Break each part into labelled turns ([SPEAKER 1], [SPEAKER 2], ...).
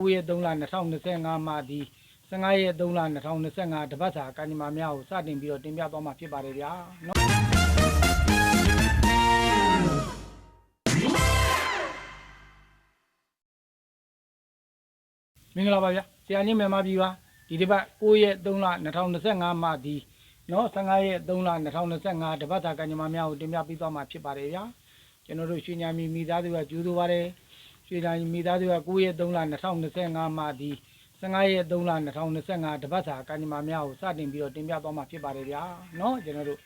[SPEAKER 1] 9ရက်3လ2025မှာဒီ15ရက်3လ2025တပတ်စာကာညီမများကိုစတင်ပြီးတော့တင်ပြသွားမှာဖြစ်ပါတယ်ဗျာနော်မင်္ဂလာပါဗျာဆရာကြီးမြန်မာပြည်ပါဒီတစ်ပတ်9ရက်3လ2025မှာဒီနော်15ရက်3လ2025တပတ်စာကာညီမများကိုတင်ပြပေးသွားမှာဖြစ်ပါတယ်ဗျာကျွန်တော်တို့ရွှေညာမီမိသားစုကကျူးဆိုပါတယ် ရွှေတိုင်းမိသားစုက9ရက်3လ2025မှာဒီ15ရက်3လ2025တပတ်စာကာညီမများကိုစတင်ပြီးတော့တင်ပြသွားမှာဖြစ်ပါတယ်ဗျာเนาะကျွန်တော်တို့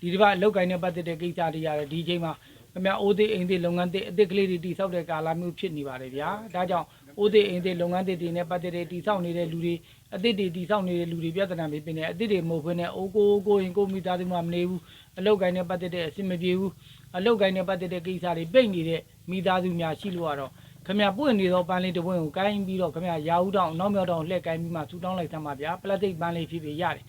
[SPEAKER 1] ဒီတစ်ပတ်အလောက်ကိုင်းနဲ့ပတ်သက်တဲ့ကိစ္စတွေရတယ်ဒီအချိန်မှာခင်ဗျာအိုးသေးအိမ်သေးလုပ်ငန်းသေးအသစ်ကလေးတွေတိဆောက်တဲ့ကာလမျိုးဖြစ်နေပါတယ်ဗျာဒါကြောင့်အိုးသေးအိမ်သေးလုပ်ငန်းသေးတွေနဲ့ပတ်သက်တဲ့တိဆောက်နေတဲ့လူတွေအသစ်တွေတိဆောက်နေတဲ့လူတွေပြဿနာဖြစ်နေတယ်အသစ်တွေမဟုတ်ဘဲနဲ့အိုးကိုကိုရင်ကိုမိသားစုမှမနေဘူးအလောက်ကိုင်းနဲ့ပတ်သက်တဲ့အဆင်မပြေဘူး အလုတ်ကိုင်းနဲ့ပတ်သက်တဲ့ကိစ္စတွေပိတ်နေတဲ့ မိသားစုများရှိလို့ကတော့ခမရပွင့်နေသောပန်းလေးတစ်ပွင့်ကိုကိုင်းပြီးတော့ခမရရာဦးတောင်နောက်မြောက်တောင်လှည့်ကိုင်းပြီးမှဆူတောင်းလိုက်သမှာဗျာပလက်တိတ်ပန်းလေးဖြစ်ဖြစ်ရတယ်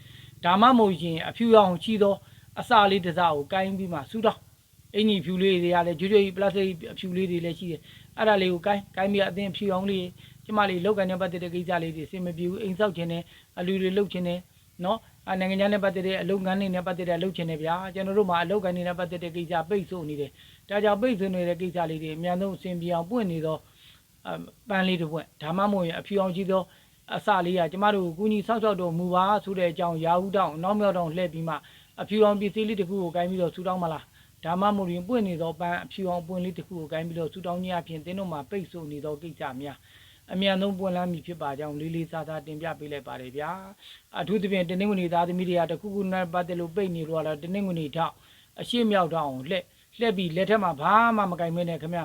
[SPEAKER 1] ဒါမှမဟုတ်ရင်အဖြူရောင်ချီသောအစာလေးတစ်စားကိုကိုင်းပြီးမှဆူတောင်းအင်ကြီးဖြူလေးတွေရတယ်ကျွတ်ကျွတ်ကြီးပလက်တိတ်အဖြူလေးတွေလည်းရှိတယ်အဲ့ဒါလေးကိုကိုင်းကိုင်းပြီးအသင်ဖြူအောင်လေးကျမလေးလောက်ကိုင်းနဲ့ပတ်သက်တဲ့ကိစ္စလေးတွေအဆင်မပြေဘူးအိမ်ဆောက်ခြင်းနဲ့အလူတွေလှုပ်ခြင်းနဲ့နော် အနိုင်ငံခြားနဲ့ပတ်သက်တဲ့အလုပ်ငန်းတွေနဲ့ပတ်သက်တဲ့အလုပ်ခြင်းတွေဗျာကျွန်တော်တို့မှာအလုပ်ကိုင်းတွေနဲ့ပတ်သက်တဲ့ကိစ္စပိတ်ဆို့နေတယ်ဒါကြောင့်ပိတ်ဆို့နေတဲ့ကိစ္စလေးတွေအများဆုံးအဆင်ပြေအောင်ပွင့်နေသောအပန်းလေးတစ်ပွင့်ဒါမှမဟုတ်ရင်အဖြူအောင်ကြီးသောအစလေးကကျမတို့ကိုကူညီဆောက်ရှောက်တော်မူပါဆိုတဲ့အကြောင်းရာဟုတောင်းနောက်မြောက်တောင်းလှည့်ပြီးမှအဖြူအောင်ပစ္စည်းလေးတစ်ခုကိုကိုင်းပြီးတော့ဆူတောင်းမလားဒါမှမဟုတ်ရင်ပွင့်နေသောပန်းအဖြူအောင်ပွင့်လေးတစ်ခုကိုကိုင်းပြီးတော့ဆူတောင်းခြင်းအပြင်တင်းတို့မှာပိတ်ဆို့နေသောကိစ္စများ အမြန်ဆုံးပွင့်လန်းမည်ဖြစ်ပါကြောင်းလေးလေးစားစားတင်ပြပေးလိုက်ပါတယ်ဗျာအထူးသဖြင့်တင်းငွေနေသားသမီးတွေကတခုခုနဲ့ပတ်သက်လို့ပိတ်နေတော့လားတင်းငွေနေထောက်အရှိမြောက်ထောက်အောင်လှည့်လှက်ပြီးလက်ထက်မှာဘာမှမကင်မဲနဲ့ခင်ဗျ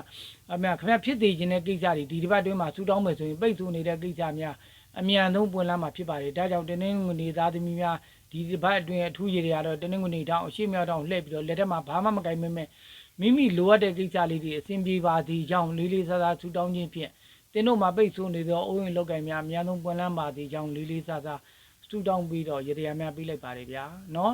[SPEAKER 1] အမေခင်ဗျဖြစ်သေးခြင်းတဲ့ကိစ္စတွေဒီတစ်ပတ်တွင်းမှာဆူတောင်းမယ်ဆိုရင်ပိတ်ဆို့နေတဲ့ကိစ္စများအမြန်ဆုံးပွင့်လာမှာဖြစ်ပါတယ်ဒါကြောင့်တင်းနှင်းငွေနေသားသမီးများဒီတစ်ပတ်အတွင်းအထူးရည်တွေကတော့တင်းနှင်းငွေနေတောင်းအရှိမြောက်တောင်းလှည့်ပြီးတော့လက်ထက်မှာဘာမှမကင်မဲမဲ့မိမိလိုအပ်တဲ့ကိစ္စလေးတွေအဆင်ပြေပါသည်ကြောင့်လေးလေးစားစားဆူတောင်းခြင်းဖြင့် တင်းတို့မှာပိတ်ဆို့နေသောအိုးရင်လောက်ကင်များအများဆုံးပွင့်လန်းပါသည်ကြောင့်လေးလေးစားစားဆူတောင်းပြီးတော့ရတရားများပေးလိုက်ပါတယ်ဗျာနော်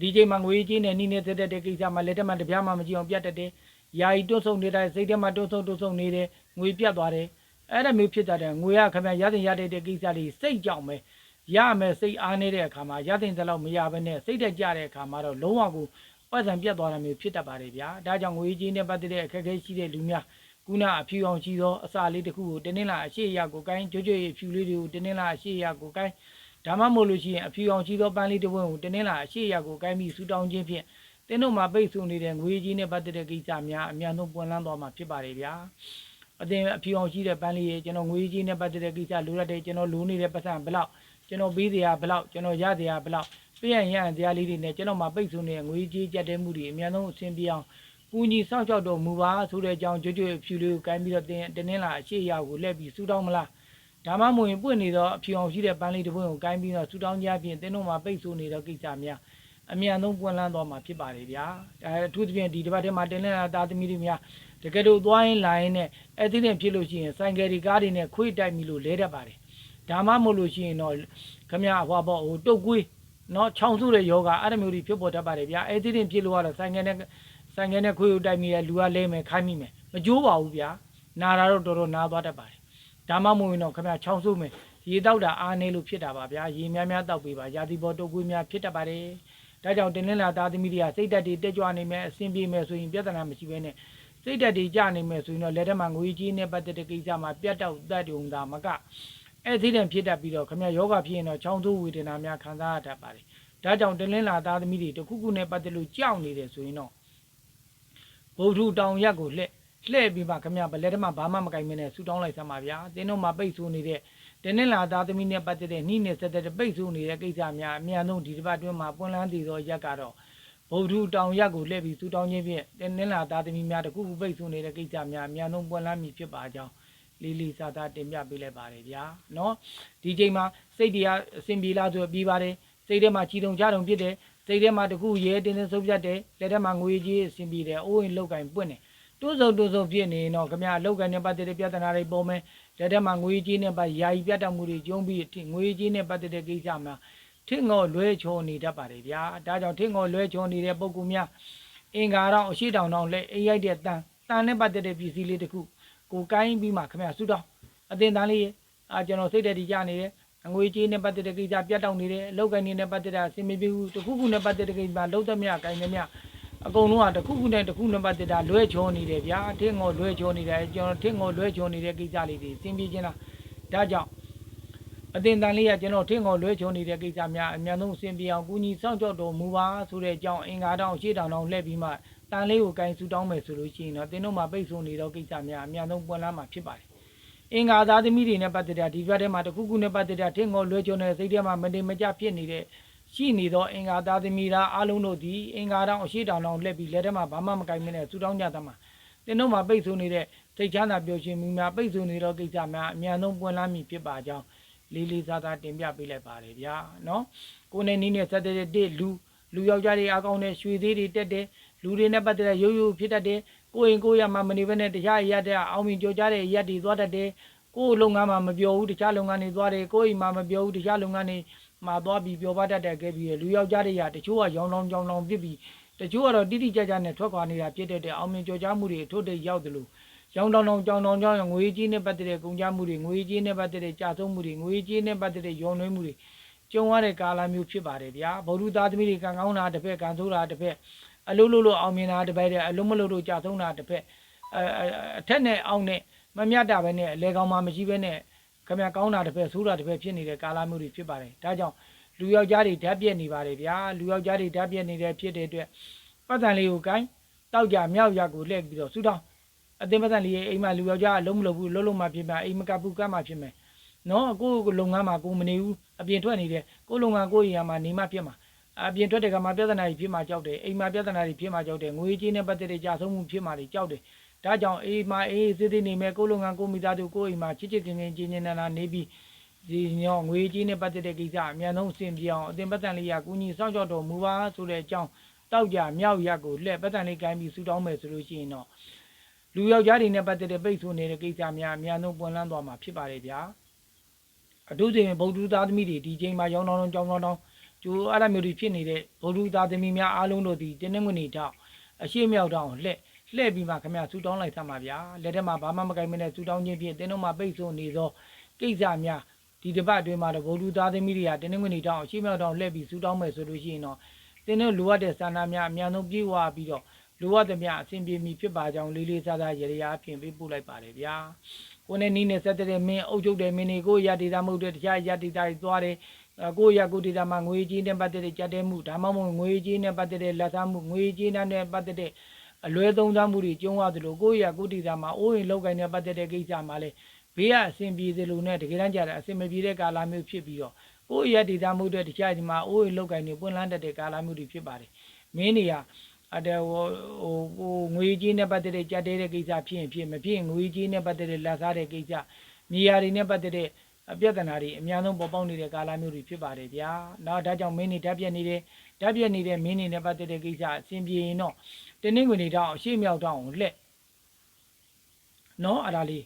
[SPEAKER 1] ဒီချိန်မှာငွေကြီးနဲ့နှီးနေသက်တဲ့ကိစ္စမှာလက်ထက်မှာတပြားမှမကြည့်အောင်ပြတ်တတ်တယ်။ယာယီတွန့်ဆုံနေတဲ့စိတ်ထဲမှာတွန့်ဆုံတွန့်ဆုံနေတယ်ငွေပြတ်သွားတယ်။အဲ့ဒါမျိုးဖြစ်တတ်တယ်ငွေကခင်ဗျာရတဲ့ရတဲ့ကိစ္စတွေစိတ်ကြောက်မယ်။ရမယ်စိတ်အားနေတဲ့အခါမှာရတဲ့တဲ့လောက်မရဘဲနဲ့စိတ်တက်ကြတဲ့အခါမှာတော့လုံးဝကိုပတ်စံပြတ်သွားတာမျိုးဖြစ်တတ်ပါတယ်ဗျာ။ဒါကြောင့်ငွေကြီးနဲ့ပတ်သက်တဲ့အခက်အခဲရှိတဲ့လူများ ကုနာအဖြူအောင်ရှိသောအစာလေးတစ်ခုကိုတင်းနှင်းလာအရှိရကိုကိုင်းကြွကြွဖြူလေးတွေကိုတင်းနှင်းလာအရှိရကိုကိုင်းဒါမှမဟုတ်လို့ရှိရင်အဖြူအောင်ကြီးသောပန်းလေးတစ်ပွင့်ကိုတင်းနှင်းလာအရှိရကိုကိုင်းပြီးဆူတောင်းခြင်းဖြင့်တင်းတို့မှာပိတ်ဆို့နေတဲ့ငွေကြီးနဲ့ပတ်သက်တဲ့ကိစ္စများအများဆုံးပွင့်လန်းသွားမှာဖြစ်ပါတယ်ဗျာအတင်အဖြူအောင်ရှိတဲ့ပန်းလေးရေကျွန်တော်ငွေကြီးနဲ့ပတ်သက်တဲ့ကိစ္စလိုရတဲ့ကျွန်တော်လိုနေတဲ့ပတ်စံဘလောက်ကျွန်တော်ပေးစရာဘလောက်ကျွန်တော်ရစရာဘလောက်ပြည့်ရန်ရန်တရားလေးတွေနဲ့ကျွန်တော်မှာပိတ်ဆို့နေတဲ့ငွေကြီးကြက်တဲ့မှုတွေအများဆုံးအဆင်ပြေအောင် ပူညီစောင့်ရှောက်တော်မူပါဆိုတဲ့အကြောင်းကြွကြွဖြူလေးကိုကိုင်းပြီးတော့တင်းတင်းနှင်းလာအရှိရကိုလှည့်ပြီးဆူတောင်းမလားဒါမှမဟုတ်ရင်ပွင့်နေသောအဖြူအောင်ရှိတဲ့ပန်းလေးတစ်ပွင့်ကိုကိုင်းပြီးတော့ဆူတောင်းကြဖြင့်တင်းတို့မှာပိတ်ဆို့နေသောကိစ္စများအမြန်ဆုံးပွင့်လန်းသွားမှာဖြစ်ပါတယ်ဗျာအဲအထူးသဖြင့်ဒီတစ်ပတ်ထဲမှာတင်းလင်းလာသားသမီးတွေများတကယ်လို့သွားရင်လာရင်နဲ့အဲ့ဒီတဲ့ဖြစ်လို့ရှိရင်ဆိုင်ကယ်ဒီကားတွေနဲ့ခွေးတိုက်မိလို့လဲတတ်ပါတယ်ဒါမှမဟုတ်လို့ရှိရင်တော့ခမရဟွာပေါ့ဟိုတုတ်ကွေးနော်ချောင်းစုတဲ့ယောဂအဲ့လိုမျိုးတွေဖြစ်ပေါ်တတ်ပါတယ်ဗျာအဲ့ဒီတဲ့ဖြစ်လို့ကတော့ဆိုင်ကယ်နဲ့ ဆိုင်ကယ်နဲ့ခွေးကိုတိုက်မိတဲ့လူကလဲမယ်ခိုင်းမိမယ်မကြိုးပါဘူးဗျာနာတာတော့တော်တော်နာသွားတတ်ပါတယ်ဒါမှမဟုတ်ရင်တော့ခင်ဗျာချောင်းစုမယ်ရေတောက်တာအားနေလို့ဖြစ်တာပါဗျာရေများများတောက်ပေးပါရာသီပေါ်တုပ်ကွေးများဖြစ်တတ်ပါတယ်ဒါကြောင့်တင်းလင်းလာသားသမီးတွေကစိတ်ဓာတ်တွေတက်ကြွနေမယ်အဆင်ပြေမယ်ဆိုရင်ပြဿနာမရှိဘဲနဲ့စိတ်ဓာတ်တွေကျနေမယ်ဆိုရင်တော့လက်ထက်မှာငွေကြီးနဲ့ပတ်သက်တဲ့ကိစ္စမှာပြတ်တောက်တတ်တုံသာမကအဲ့ဒီတည်းဖြစ်တတ်ပြီးတော့ခင်ဗျာယောဂဖြစ်ရင်တော့ချောင်းဆိုးဝေဒနာများခံစားရတတ်ပါတယ်ဒါကြောင့်တင်းလင်းလာသားသမီးတွေတစ်ခုခုနဲ့ပတ်သက်လို့ကြောက်နေတယ်ဆိုရင်တော့ ဗုဒ္ဓတောင်ရက်ကိုလှည့်လှည့်ပြီးမှခမရဗလက်တမဘာမှမကင်မနဲ့ဆူတောင်းလိုက်စမ်းပါဗျာတင်းတို့မှာပိတ်ဆိုးနေတဲ့တင်းနဲ့လာသားသမီးနဲ့ပတ်သက်တဲ့နှိနဲ့ဆက်တဲ့ပိတ်ဆိုးနေတဲ့ကိစ္စများအများဆုံးဒီတစ်ပတ်အတွင်းမှာပွင့်လန်းတည်သောရက်ကတော့ဗုဒ္ဓတောင်ရက်ကိုလှည့်ပြီးဆူတောင်းခြင်းဖြင့်တင်းနဲ့လာသားသမီးများတခုခုပိတ်ဆိုးနေတဲ့ကိစ္စများအများဆုံးပွင့်လန်းမည်ဖြစ်ပါကြောင်းလေးလေးစားစားတင်ပြပေးလိုက်ပါတယ်ဗျာနော်ဒီချိန်မှာစိတ်တရားအစဉ်ပြေလာဆိုပြီးပါတယ်စိတ်ထဲမှာကြည်တုံကြတုံဖြစ်တယ် စိတ်ထဲမှာတခုရဲတင်းတင်းဆုံးဖြတ်တယ်လက်ထဲမှာငွေကြီးအစဉ်ပြေတယ်အိုးရင်လောက်ကင်ပွင့်တယ်တွန်းစုံတွန်းစုံဖြစ်နေရင်တော့ခမရအလောက်ကနေပတ်သက်တဲ့ပြဿနာတွေပေါ်မယ်လက်ထက်မှာငွေကြီးနဲ့ပတ်ယာယီပြတ်တောက်မှုတွေကျုံးပြီးအထိငွေကြီးနဲ့ပတ်သက်တဲ့ကိစ္စမှာထင့်ငေါ်လွဲချောနေတတ်ပါတယ်ဗျာဒါကြောင့်ထင့်ငေါ်လွဲချောနေတဲ့ပုံကူများအင်္ဂါတော့အရှိတောင်တော့လက်အိမ်ရိုက်တဲ့တန်တန်နဲ့ပတ်သက်တဲ့ပစ္စည်းလေးတစ်ခုကိုကိုင်းပြီးမှခမရဆူတောင်းအတင်တန်းလေးအာကျွန်တော်စိတ်တည်းကြနေတယ် ငွေကြေးနဲ့ပတ်သက်တဲ့ကိစ္စပြတ်တောက်နေတယ်အလောက်ကိုင်းနေနဲ့ပတ်သက်တာအဆင်မပြေဘူးတစ်ခုခုနဲ့ပတ်သက်တဲ့ကိစ္စမှာလုံးသမျှကိုင်းသမျှအကုန်လုံးကတစ်ခုခုနဲ့တစ်ခုနဲ့ပတ်သက်တာလွဲချောနေတယ်ဗျာထင်းငေါ်လွဲချောနေတယ်ကျွန်တော်ထင်းငေါ်လွဲချောနေတဲ့ကိစ္စလေးတွေအဆင်ပြေခြင်းလားဒါကြောင့်အတင်တန်လေးကကျွန်တော်ထင်းကုန်လွဲချုံနေတဲ့ကိစ္စများအများဆုံးအဆင်ပြေအောင်ကူညီစောင့်ကြောက်တော်မူပါဆိုတဲ့အကြောင်းအင်္ဂါတောင်ရှေ့တောင်တောင်လှည့်ပြီးမှတန်လေးကိုကင်ဆူတောင်းမယ်ဆိုလို့ရှိရင်တော့တင်းတို့မှာပိတ်ဆို့နေတော့ကိစ္စများအများဆုံးပွင့်လာမှာဖြစ်ပါတယ် အင်္ဂါသားသမီးတွေနဲ့ပတ်သက်တာဒီဘက်ထဲမှာတစ်ခုခုနဲ့ပတ်သက်တာထင်းကုန်လွဲချုံတဲ့စိတ်ထဲမှာမတင်မကြဖြစ်နေတဲ့ရှိနေသောအင်္ဂါသားသမီးသားအားလုံးတို့ဒီအင်္ဂါတောင်အရှိတောင်တောင်လှည့်ပြီးလက်ထဲမှာဘာမှမကင်မနဲ့ဆူတောင်းကြသမှာတင်းတို့မှာပိတ်ဆို့နေတဲ့စိတ်ချမ်းသာပျော်ရွှင်မှုများပိတ်ဆို့နေသောကိစ္စများအများဆုံးပွင့်လာမည်ဖြစ်ပါကြောင်းလေးလေးစားစားတင်ပြပေးလိုက်ပါတယ်ဗျာနော်ကိုယ်နဲ့နီးနဲ့ဆက်တဲ့တဲ့လူလူယောက်ျားတွေအကောင်းနဲ့ရွှေသေးတွေတက်တယ်လူတွေနဲ့ပတ်သက်တဲ့ရိုးရိုးဖြစ်တတ်တယ် ကိုယ်ရင်ကိုယ်ရမှာမနေဘဲနဲ့တခြားရက်တဲ့အောင်မြင်ကြော်ကြတဲ့ရက်တွေသွားတတ်တယ်ကိုယ်လုပ်ငန်းမှာမပြောဘူးတခြားလုပ်ငန်းတွေသွားတယ်ကိုယ်အိမ်မှာမပြောဘူးတခြားလုပ်ငန်းတွေမှာသွားပြီးပြောပါတတ်တဲ့ခဲ့ပြီးလူယောက်ျားတွေကတချို့ကရောင်းလောင်းကြောင်းလောင်းဖြစ်ပြီးတချို့ကတော့တိတိကျကျနဲ့ထွက်ခွာနေတာဖြစ်တဲ့အောင်မြင်ကြော်ကြမှုတွေအထွတ်တိတ်ရောက်တယ်လို့ရောင်းတောင်းတောင်းကြောင်းတောင်းကြောင်းငွေကြီးနဲ့ပတ်သက်တဲ့ကုန်ကြမှုတွေငွေကြီးနဲ့ပတ်သက်တဲ့ကြာဆုံးမှုတွေငွေကြီးနဲ့ပတ်သက်တဲ့ရောင်းနှွေးမှုတွေကျုံရတဲ့ကာလမျိုးဖြစ်ပါတယ်ဗျာဗုဒ္ဓသားသမီးတွေကံကောင်းတာတစ်ဖက်ကံဆိုးတာတစ်ဖက် အလုံးလို့လို့အောင်မြင်တာတစ်ဖက်တဲ့အလုံးမလို့လို့ကြာဆုံးတာတစ်ဖက်အအထက်နဲ့အောက်နဲ့မမြတ်တာပဲနဲ့အလေကောင်မှမရှိပဲနဲ့ခမကောင်းတာတစ်ဖက်ဆိုးတာတစ်ဖက်ဖြစ်နေတဲ့ကာလမျိုးတွေဖြစ်ပါတယ်ဒါကြောင့်လူယောက်ျားတွေဓာတ်ပြက်နေပါတယ်ဗျာလူယောက်ျားတွေဓာတ်ပြက်နေတဲ့ဖြစ်တဲ့အတွက်ပတ်စံလေးကိုကိုင်းတောက်ကြမြောက်ရကိုလှည့်ပြီးတော့ဆူတောင်းအတင်းပတ်စံလေးအိမ်မှာလူယောက်ျားအလုံးမလုပ်ဘူးလုံးလုံးမှဖြစ်မှာအိမ်မကပ်ဘူးကပ်မှဖြစ်မယ်နော်ကိုယ်လုပ်ငန်းမှာကိုယ်မနေဘူးအပြင်ထွက်နေတယ်ကိုယ်လုပ်ငန်းကိုယ်ရာမှာနေမှဖြစ်မှာ အပြင်ထွက်တဲ့ကမှာပြဿနာကြီးဖြစ်မှာကြောက်တယ်အိမ်မှာပြဿနာကြီးဖြစ်မှာကြောက်တယ်ငွေကြေးနဲ့ပတ်သက်တဲ့ကြာဆုံးမှုဖြစ်မှာတွေကြောက်တယ်ဒါကြောင့်အိမ်မှာအေးသေးသေးနေမယ်ကိုယ်လုပ်ငန်းကိုယ်မိသားစုကိုယ်အိမ်မှာချစ်ချစ်ခင်ခင်ချင်းချင်းနာနာနေပြီးဒီညောငွေကြေးနဲ့ပတ်သက်တဲ့ကိစ္စအများဆုံးအဆင်ပြေအောင်အတင်းပတ်စံလေးရကူညီစောင့်ကြောက်တော်မူပါဆိုတဲ့အကြောင်းတောက်ကြမြောက်ရက်ကိုလှည့်ပတ်စံလေးကိုင်းပြီးဆူတောင်းမယ်ဆိုလို့ရှိရင်တော့လူယောက်ျားတွေနဲ့ပတ်သက်တဲ့ပိတ်ဆို့နေတဲ့ကိစ္စများအများဆုံးပွင့်လန်းသွားမှာဖြစ်ပါတယ်ဗျာအထူးသဖြင့်ဗုဒ္ဓသားသမီးတွေဒီချိန်မှာရောင်းတောင်းတောင်းကြောင်းတောင်းတောင်း ကျိုးအဲ့လိုမျိုးတွေဖြစ်နေတဲ့ဗုဒ္ဓသားသမီးများအားလုံးတို့ဒီတင်းနှင်းငွေနေတော့အရှိမြောက်တောင်းလှဲ့လှဲ့ပြီးမှခမရဆူတောင်းလိုက်သမှာဗျာလက်ထက်မှာဘာမှမကိုင်မနဲ့ဆူတောင်းခြင်းဖြင့်တင်းတို့မှာပိတ်ဆို့နေသောကိစ္စများဒီတစ်ပတ်အတွင်းမှာတော့ဗုဒ္ဓသားသမီးတွေကတင်းနှင်းငွေနေတော့အရှိမြောက်တောင်းလှဲ့ပြီးဆူတောင်းမယ်ဆိုလို့ရှိရင်တော့တင်းတို့လိုအပ်တဲ့စာနာများအများဆုံးပြေဝပြီးတော့လိုအပ်သမျှအဆင်ပြေမီဖြစ်ပါကြောင်းလေးလေးစားစားရရအဖြစ်ပေးပို့လိုက်ပါတယ်ဗျာကိုယ်နဲ့နီးနဲ့ဆက်တဲ့မင်းအုပ်ချုပ်တဲ့မင်းတွေကိုရဒေတာမဟုတ်တဲ့တခြားရဒေတာတွေသွားတယ် ကိုရကိုဒေတာမှာငွေကြေးနဲ့ပတ်သက်တဲ့ကြက်တဲမှုဒါမှမဟုတ်ငွေကြေးနဲ့ပတ်သက်တဲ့လက်စားမှုငွေကြေးနဲ့ပတ်သက်တဲ့အလွဲသုံးစားမှုတွေကျုံးရသလိုကိုရကိုဒေတာမှာအိုးရင်လောက်ကိုင်းနဲ့ပတ်သက်တဲ့ကိစ္စမှာလည်းဘေးကအဆင်ပြေသလိုနဲ့တကယ်တမ်းကျတော့အဆင်မပြေတဲ့ကာလမျိုးဖြစ်ပြီးတော့ကိုရဒေတာမှုတဲ့တခြားဒီမှာအိုးရင်လောက်ကိုင်းနေပွင့်လန်းတတ်တဲ့ကာလမျိုးတွေဖြစ်ပါတယ်မင်းတွေကအတဲဟိုဟိုဟိုငွေကြီးနဲ့ပတ်သက်တဲ့ကြက်တဲတဲ့ကိစ္စဖြစ်ရင်ဖြစ်မဖြစ်ရင်ငွေကြီးနဲ့ပတ်သက်တဲ့လက်စားတဲ့ကိစ္စမြေယာတွေနဲ့ပတ်သက်တဲ့အ ပြဿနာတွေအများဆုံးပေါ်ပေါက်နေတဲ့ကာလမျိုးတွေဖြစ်ပါတယ်ဗျာ။နောက်ဒါကြောင့်မင်းနေဓာတ်ပြက်နေတဲ့ဓာတ်ပြက်နေတဲ့မင်းနေနဲ့ပတ်သက်တဲ့ကိစ္စအစဉ်ပြေရင်တော့တင်းနှင်းဝင်နေတော့အရှိမြောက်တော့အောင်လှက်နော်အဲ့ဒါလေး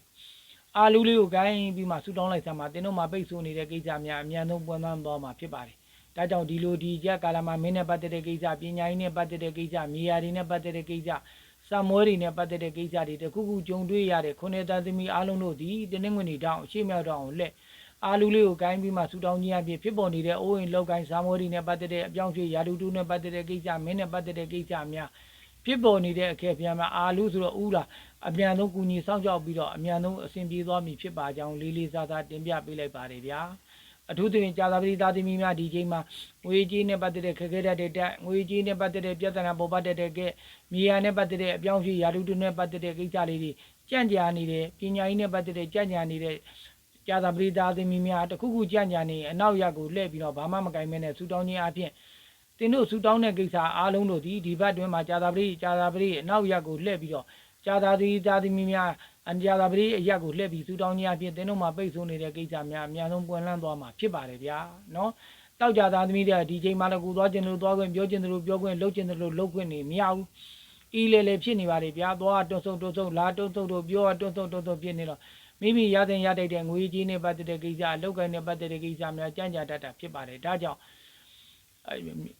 [SPEAKER 1] အာလူလေးကိုဂိုင်းပြီးမှဆူတောင်းလိုက်ဆမ်းမှာတင်းတို့မှာပိတ်ဆို့နေတဲ့ကိစ္စများအများဆုံးပွင့်ပန်းသွားမှာဖြစ်ပါတယ်။ဒါကြောင့်ဒီလိုဒီရက်ကာလမှာမင်းနဲ့ပတ်သက်တဲ့ကိစ္စပညာရေးနဲ့ပတ်သက်တဲ့ကိစ္စမြေယာတွေနဲ့ပတ်သက်တဲ့ကိစ္စစံမွဲတွေနဲ့ပတ်သက်တဲ့ကိစ္စတွေတခုခုကြုံတွေ့ရတဲ့ခုနှစ်သားသမီးအားလုံးတို့ဒီတင်းနှင်းဝင်နေတောင်းအရှိမြောက်တော့အောင်လက် အာလူလေးကိုဂိုင်းပြီးမှဆူတောင်းခြင်းအဖြစ်ဖြစ်ပေါ်နေတဲ့အိုးရင်လောက်ကိုင်းစံမွဲတွေနဲ့ပတ်သက်တဲ့အပြောင်းရွှေ့ရာတူတူနဲ့ပတ်သက်တဲ့ကိစ္စမင်းနဲ့ပတ်သက်တဲ့ကိစ္စများဖြစ်ပေါ်နေတဲ့အခဲ့ပြန်မှာအာလူဆိုတော့ဥလာအမြန်ဆုံးကူညီဆောင်ကြောက်ပြီးတော့အမြန်ဆုံးအဆင်ပြေသွားမည်ဖြစ်ပါကြောင်းလေးလေးစားစားတင်ပြပေးလိုက်ပါတယ်ဗျာအထူးသဖြင့်ကြာသာပတိသားသမီးများဒီချိန်မှာငွေကြေးနဲ့ပတ်သက်တဲ့ခက်ခဲတတ်တဲ့တက်ငွေကြေးနဲ့ပတ်သက်တဲ့ပြဿနာပေါ်ပေါက်တတ်တဲ့ကဲမြေယာနဲ့ပတ်သက်တဲ့အပြောင်းအရွှေ့ယာတုတုနဲ့ပတ်သက်တဲ့ကိစ္စလေးတွေကြံ့ကြာနေတယ်ပညာရေးနဲ့ပတ်သက်တဲ့ကြံ့ကြာနေတဲ့ ကြာသာပတိသားသမီးများတစ်ခုခုကြံ့ကြာနေအနောက်ရက်ကိုလှည့်ပြီးတော့ဘာမှမကင်မဲနဲ့ဆူတောင်းခြင်းအပြင်တင်တို့ဆူတောင်းတဲ့ကိစ္စအားလုံးတို့ဒီဒီဘက်တွင်မှာကြာသာပတိကြာသာပတိအနောက်ရက်ကိုလှည့်ပြီးတော့ကြာသာပတိသားသမီးများအန်ကြာသာပတိအရက်ကိုလှည့်ပြီးစူတောင်းခြင်းအဖြစ်တင်းတို့မှာပိတ်ဆို့နေတဲ့ကိစ္စများအများဆုံးပွင့်လန်းသွားမှာဖြစ်ပါတယ်ဗျာနော်တောက်ကြသားသမီးတွေကဒီချိန်မှာလည်းကိုသွားခြင်းလို့သွားခွင့်ပြောခြင်းလို့ပြောခွင့်လုပ်ခြင်းလို့လုပ်ခွင့်နေမရဘူးအီလေလေဖြစ်နေပါလေဗျာသွားတွန်းဆုံတွန်းဆုံလာတွန်းဆုံတို့ပြောတွန်းဆုံတွန်းဆုံဖြစ်နေတော့ မိမိရတဲ့ရတဲ့တဲ့ငွေကြီးနဲ့ပတ်သက်တဲ့ကိစ္စအလောက်ကိုင်းနဲ့ပတ်သက်တဲ့ကိစ္စများကြံ့ကြာတတ်တာဖြစ်ပါတယ်ဒါကြောင့်အဲ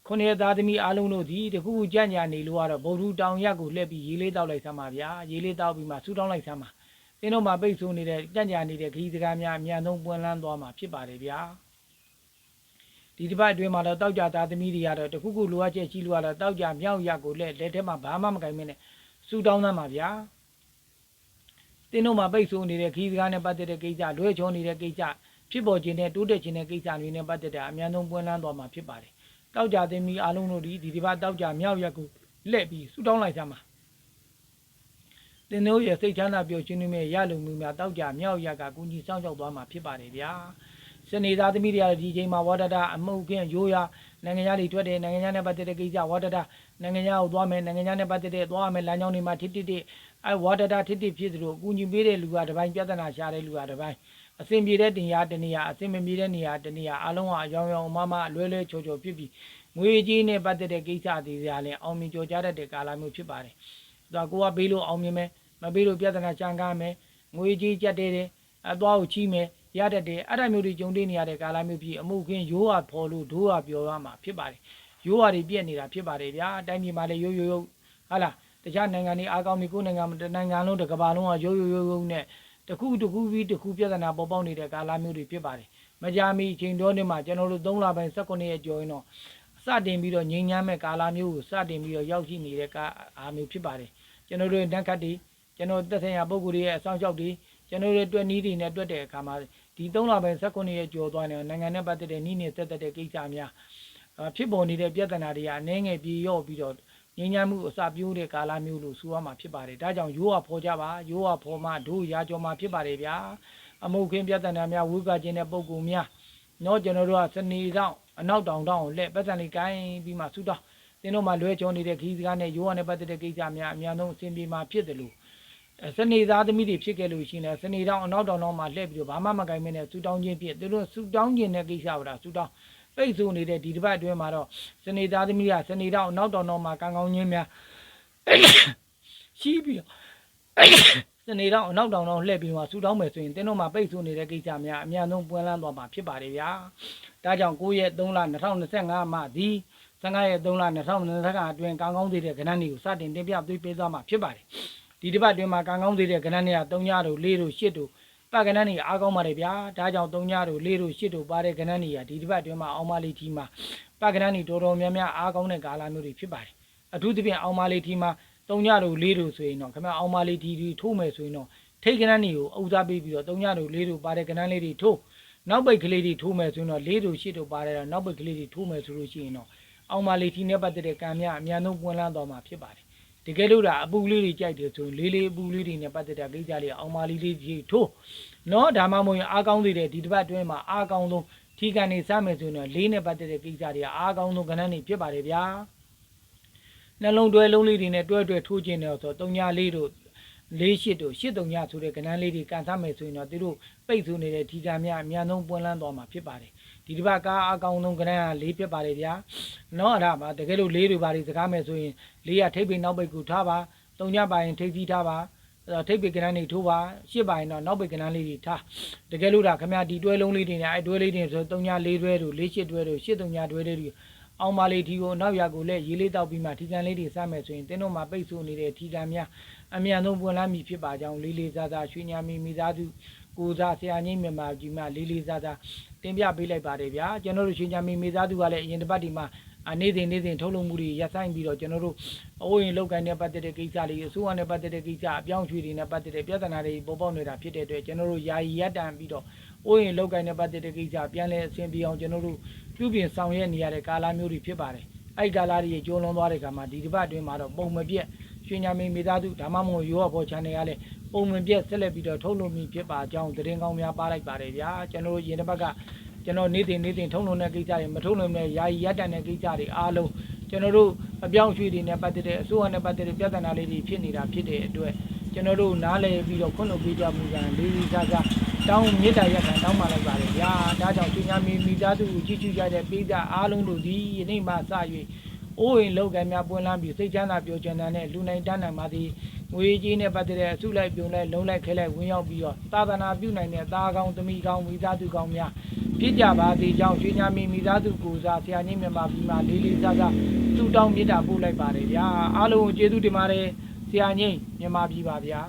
[SPEAKER 1] ခုနှစ်သားသမီးအားလုံးတို့ဒီတခုခုကြံ့ညာနေလို့ကတော့ဗုဒ္ဓတောင်ရက်ကိုလှည့်ပြီးရေးလေးတောက်လိုက်ဆမ်းပါဗျာရေးလေးတောက်ပြီးမှဆူတောင်းလိုက်ဆမ်းပါသင်းတို့မှာပိတ်ဆို့နေတဲ့ကြံ့ကြာနေတဲ့ခရီးစကားများအမြန်ဆုံးပွင့်လန်းသွားမှာဖြစ်ပါတယ်ဗျာဒီတစ်ပတ်အတွင်းမှာတော့တောက်ကြသားသမီးတွေကတော့တခုခုလိုအပ်ချက်ရှိလို့ကတော့တောက်ကြမြောက်ရက်ကိုလက်လက်ထဲမှာဘာမှမကင်မင်းနဲ့စူတောင်းသမ်းပါဗျာ တင်းတို့မှာပိတ်ဆို့နေတဲ့ခရီးစကားနဲ့ပတ်သက်တဲ့ကိစ္စလွဲချောနေတဲ့ကိစ္စဖြစ်ပေါ်ခြင်းနဲ့တိုးတက်ခြင်းတဲ့ကိစ္စတွေနဲ့ပတ်သက်တဲ့အမြန်ဆုံးပွင့်လန်းသွားမှာဖြစ်ပါတယ်တောက်ကြသမီးအားလုံးတို့ဒီဒီတစ်ပတ်တောက်ကြမြောက်ရက်ကိုလက်ပြီးစူတောင်းလိုက်ကြမှာသင်တို့ရဲ့စိတ်ချမ်းသာပျော်ရွှင်မှုရလုံမှုများတောက်ကြမြောက်ရကကုညီဆောင်ကြောက်သွားမှာဖြစ်ပါတယ်ဗျာစနေသားသမီးတွေကဒီချိန်မှာဝါဒတာအမှုခင်းရိုးရနိုင်ငံသားတွေထွက်တယ်နိုင်ငံသားနဲ့ပတ်သက်တဲ့ကိစ္စဝါဒတာနိုင်ငံသားကိုသွားမယ်နိုင်ငံသားနဲ့ပတ်သက်တဲ့သွားမယ်လမ်းကြောင်းတွေမှာထိတိတိ အဲဝါဒတာထိတိဖြစ်သလိုအကူညီပေးတဲ့လူကတစ်ပိုင်းပြဿနာရှာတဲ့လူကတစ်ပိုင်းအစဉ်ပြေတဲ့တင်ရတနေရအစဉ်မပြေတဲ့နေရာတနေရအလုံးအရောင်ရောင်မမအလွဲလွဲချောချောဖြစ်ပြီးငွေကြီးနဲ့ပတ်သက်တဲ့ကိစ္စတွေများလည်းအောင်မြင်ကြော်ကြတတ်တဲ့ကာလမျိုးဖြစ်ပါတယ်။ဒါကိုကဘေးလို့အောင်မြင်မယ်မပေးလို့ပြဿနာကြံကားမယ်ငွေကြီးကြက်တဲတယ်အသွားကိုချီးမယ်ရတတ်တယ်အဲ့ဒါမျိုးတွေကြုံတွေ့နေရတဲ့ကာလမျိုးဖြစ်အမှုခင်းရိုးရဖော်လို့ဒိုးရပြောရမှာဖြစ်ပါတယ်ရိုးရတွေပြက်နေတာဖြစ်ပါတယ်ဗျာအတိုင်းပြည်မှာလည်းရိုးရိုးရိုးဟာလား တခြားနိုင်ငံတွေအားကောင်းပြီကိုယ်နိုင်ငံတစ်နိုင်ငံလုံးတစ်ကမ္ဘာလုံးကရိုးရိုးရိုးရိုးနဲ့တခုတခုပြီးတခုပြဿနာပေါ်ပေါက်နေတဲ့ကာလမျိုးတွေဖြစ်ပါတယ်မကြာမီအချိန်တော်နေမှာကျွန်တော်တို့3လပိုင်း18ရက်ကျော်ရင်တော့စတင်ပြီးတော့ငြိမ်းချမ်းမဲ့ကာလမျိုးကိုစတင်ပြီးတော့ရောက်ရှိနေတဲ့ကာအားမျိုးဖြစ်ပါတယ်ကျွန်တော်တို့ရဲ့တက်ခတ်တွေကျွန်တော်သက်ဆိုင်ရာပုံကိုယ်တွေရဲ့အဆောင်အရှောက်တွေကျွန်တော်တို့တွေ့နီးတွေနဲ့တွေ့တဲ့အခါမှာဒီ3လပိုင်း18ရက်ကျော်သွားနေတော့နိုင်ငံနဲ့ပတ်သက်တဲ့နီးနေသက်သက်တဲ့ကိစ္စများအာဖြစ်ပေါ်နေတဲ့ပြဿနာတွေကအနှဲငယ်ပြေရော့ပြီးတော့ ငြိမ်းချမ်းမှုအစပြိုးတဲ့ကာလမျိုးလို့ဆိုရမှာဖြစ်ပါတယ်ဒါကြောင့်ရိုးဝဖော်ကြပါရိုးဝဖော်မှတို့ရာကျော်မှာဖြစ်ပါတယ်ဗျာအမှုခင်းပြဿနာများဝိပဿခြင်းတဲ့ပုံကိုယ်များတော့ကျွန်တော်တို့ကစနေတော့အနောက်တောင်တောင်ကိုလက်ပတ်စံလေးကိုင်းပြီးမှဆူတော့တင်းတို့မှလွဲချောနေတဲ့ခီးစကားနဲ့ရိုးဝနဲ့ပတ်သက်တဲ့ကိစ္စများအများဆုံးအဆင်ပြေမှာဖြစ်တယ်လို့အဲစနေသားသမီးတွေဖြစ်ခဲ့လို့ရှိရင်လည်းစနေတောင်အနောက်တောင်တော့မှလှည့်ပြီးတော့ဘာမှမကင်မနဲ့ဆူတောင်းခြင်းဖြစ်သူတို့ဆူတောင်းခြင်းတဲ့ကိစ္စပါလားဆူတောင်း ပိတ်ဆို့နေတဲ့ဒီတစ်ပတ်အတွင်းမှာတော့စနေသားသမီးကစနေတောင်အနောက်တောင်တော့မှကံကောင်းခြင်းများရှိပြီးတော့စနေတောင်အနောက်တောင်တော့လှည့်ပြီးတော့ဆူတောင်းမယ်ဆိုရင်တင်းတို့မှာပိတ်ဆို့နေတဲ့ကိစ္စများအများဆုံးပွင့်လန်းသွားမှာဖြစ်ပါတယ်ဗျာဒါကြောင့်9ရက်3လ2025မှာဒီ15ရက်3လ2025အတွင်းကံကောင်းသေးတဲ့ကဏ္ဍတွေကိုစတင်တင်ပြသွေးပေးသွားမှာဖြစ်ပါတယ်ဒီတစ်ပတ်အတွင်းမှာကံကောင်းသေးတဲ့ကဏ္ဍတွေက3ညတို့4တို့8တို့ ပကဏ္ဍနေအားကောင်းပါတယ်ဗျာဒါကြောင့်၃ညတို့၄တို့၈တို့ပါတဲ့ကဏ္ဍနေရဒီတစ်ပတ်အတွင်းမှာအောင်မလေးကြီးမှာပကဏ္ဍနေတော်တော်များများအားကောင်းတဲ့ကာလမျိုးတွေဖြစ်ပါတယ်အထူးသဖြင့်အောင်မလေးကြီးမှာ၃ညတို့၄တို့ဆိုရင်တော့ခင်ဗျအောင်မလေးကြီးဒီထိုးမယ်ဆိုရင်တော့ထိတ်ကဏ္ဍနေကိုအဥစားပေးပြီးတော့၃ညတို့၄တို့ပါတဲ့ကဏ္ဍလေးတွေထိုးနောက်ပိတ်ကလေးတွေထိုးမယ်ဆိုရင်တော့၄တို့၈တို့ပါတဲ့တော့နောက်ပိတ်ကလေးတွေထိုးမယ်ဆိုလို့ရှိရင်တော့အောင်မလေးကြီးနဲ့ပတ်သက်တဲ့ကံများအများဆုံးပွင့်လန်းတော်မှာဖြစ်ပါတယ် တကယ်လို့ဒါအပူလေးတွေကြိုက်တယ်ဆိုရင်လေးလေးအပူလေးတွေနဲ့ပတ်သက်တဲ့ကိစ္စလေးအောင်မလေးလေးကြီးထိုးနော်ဒါမှမဟုတ်ရင်အားကောင်းသေးတဲ့ဒီတစ်ပတ်အတွင်းမှာအားကောင်းဆုံးထီကန်နေစမယ်ဆိုရင်တော့လေးနဲ့ပတ်သက်တဲ့ကိစ္စတွေကအားကောင်းဆုံးကဏ္ဍတွေဖြစ်ပါတယ်ဗျာနှလုံးတွဲလုံးလေးတွေနဲ့တွဲတွဲထိုးခြင်းတယ်ဆိုတော့3ညလေးတို့လေးရှစ်တို့ရှစ်တုံညဆိုတဲ့ကဏ္ဍလေးတွေကန်စားမယ်ဆိုရင်တော့သူတို့ပိတ်ဆိုနေတဲ့ထီကန်များအများဆုံးပွင့်လန်းသွားမှာဖြစ်ပါတယ် ဒီတစ်ပတ်ကားအကောင်ဆုံးကဏ္ဍကလေးဖြစ်ပါတယ်ဗျာနော်အဲ့ဒါပါတကယ်လို့လေးတွေပါတွေစကားမယ်ဆိုရင်လေးရထိပ်ပိနောက်ပိတ်ကိုထားပါတုံညပါရင်ထိပ်သီးထားပါအဲ့တော့ထိပ်ပိကနန်းနေထိုးပါရှစ်ပါရင်တော့နောက်ပိကနန်းလေးတွေထားတကယ်လို့ဒါခမရဒီတွဲလုံးလေးတွေနဲ့အဲ့တွဲလေးတွေဆိုတုံညလေးတွဲတို့လေးရှစ်တွဲတို့ရှစ်တုံညတွဲလေးတွေအောင်ပါလေးထီကိုနောက်ရကိုလည်းရေးလေးတောက်ပြီးမှထီကန်လေးတွေစမယ်ဆိုရင်တင်းတို့မှာပိတ်ဆို့နေတဲ့ထီကန်များအမြန်ဆုံးပွင့်လန်းပြီဖြစ်ပါကြောင်းလေးလေးစားစားရွှေညာမီမိသားစုကိုစားဆရာကြီးမြန်မာကြီးမှလေးလေးစားစား တင်ပြပေးလိုက်ပါတယ်ဗျာကျွန်တော်တို့ရွှေညာမီမိသားစုကလည်းအရင်တစ်ပတ်ဒီမှာအနေစဉ်နေစဉ်ထုတ်လုပ်မှုတွေရပ်ဆိုင်ပြီးတော့ကျွန်တော်တို့အိုးရင်လောက်ကိုင်းနဲ့ပတ်သက်တဲ့ကိစ္စတွေအစိုးရနဲ့ပတ်သက်တဲ့ကိစ္စအပြောင်းအရွှေ့တွေနဲ့ပတ်သက်တဲ့ပြဿနာတွေပေါ်ပေါက်နေတာဖြစ်တဲ့အတွက်ကျွန်တော်တို့ယာယီရပ်တန့်ပြီးတော့အိုးရင်လောက်ကိုင်းနဲ့ပတ်သက်တဲ့ကိစ္စပြန်လဲအဆင်ပြေအောင်ကျွန်တော်တို့ပြုပြင်ဆောင်ရွက်နေရတဲ့ကာလမျိုးတွေဖြစ်ပါတယ်အဲ့ဒီကာလတွေကျိုးလွန်သွားတဲ့ခါမှာဒီတစ်ပတ်အတွင်းမှာတော့ပုံမပြတ်ရွှေညာမင်းမိသားစုဒါမှမဟုတ်ရောဘော channel ကလည်း ပုံမပြတ်ဆက်လက်ပြီးတော့ထုတ်လုပ်မိဖြစ်ပါကြောင်းသတင်းကောင်းများပါလိုက်ပါတယ်ဗျာကျွန်တော်တို့ရင်တစ်ပတ်ကကျွန်တော်နေ့စဉ်နေ့စဉ်ထုံးလုံးတဲ့ကိစ္စတွေမထုံးလုံးတဲ့ယာယီရပ်တန့်တဲ့ကိစ္စတွေအားလုံးကျွန်တော်တို့အပြောင်းအရွှေ့တွေနဲ့ပတ်သက်တဲ့အစိုးရနဲ့ပတ်သက်တဲ့ပြဿနာလေးတွေဖြစ်နေတာဖြစ်တဲ့အတွက်ကျွန်တော်တို့နားလည်ပြီးတော့ခွင့်လွှတ်ပေးကြမှုကလေးလေးစားစားတောင်းမေတ္တာရပ်ခံတောင်းပါလိုက်ပါတယ်ဗျာဒါကြောင့်ရှင်ညာမီမိသားစုကိုကြည့်ကြည့်ကြတဲ့ပိဿအားလုံးတို့ဒီယနေ့မှစ၍အိုးအိမ်လောက်ကံများပွင့်လန်းပြီးစိတ်ချမ်းသာပျော်ရွှင်တဲ့လူနိုင်တန်းနိုင်ပါသည် ငွေကြီးနဲ့ပတ်သက်တဲ့အစုလိုက်ပြုံလိုက်လုံးလိုက်ခဲလိုက်ဝင်ရောက်ပြီးတော့သာသနာပြုနိုင်တဲ့သားကောင်းသမီးကောင်းမိသားစုကောင်းများဖြစ်ကြပါသေးကြောင်းရွှေညာမီမိသားစုကိုစားဆရာကြီးမြန်မာပြည်မှာလေးလေးစားစားသူတောင်းမြတ်တာပို့လိုက်ပါတယ်ဗျာအားလုံးကိုကျေးဇူးတင်ပါတယ်ဆရာကြီးမြန်မာပြည်ပါဗျာ